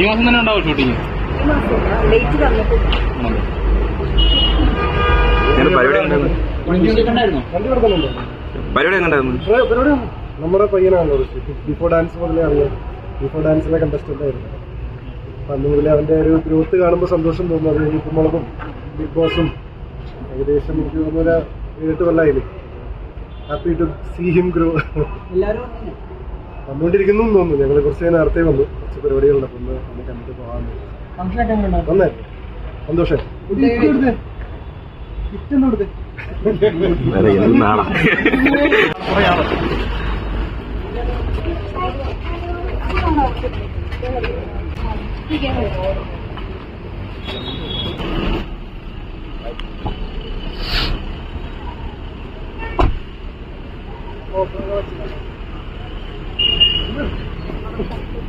ഈ മാസം തന്നെ ഉണ്ടാവും ഷൂട്ടിങ് പരിപാടി നമ്മുടെ പയ്യനാണല്ലോ ബിഫോർ ഡാൻസ് മുതലേ അറിയാം. ബിഫോർ ഡാൻസിലെ കണ്ടസ്റ്റന്റ് ആയിരുന്നു. അപ്പൊ അന്ന് മുതലേ അവന്റെ ഒരു ഗ്രോത്ത് കാണുമ്പോൾ സന്തോഷം തോന്നുന്നു. അത് കഴിഞ്ഞ് ഇപ്പം ബിഗ് ബോസും ഏകദേശം എനിക്ക് തോന്നുന്ന ഒരു ഏഴെട്ട് കൊല്ലായില്ലേ. Happy to see him grow വന്നുകൊണ്ടിരിക്കുന്നു തോന്നുന്നു. ഞങ്ങൾ കുറച്ച് നേരത്തെ വന്നു. കുറച്ച് പരിപാടികളുണ്ട്. അപ്പൊ ഒന്ന് കണ്ടിട്ട് പോകാൻ വന്നേ. സന്തോഷം. ഓ Thank you.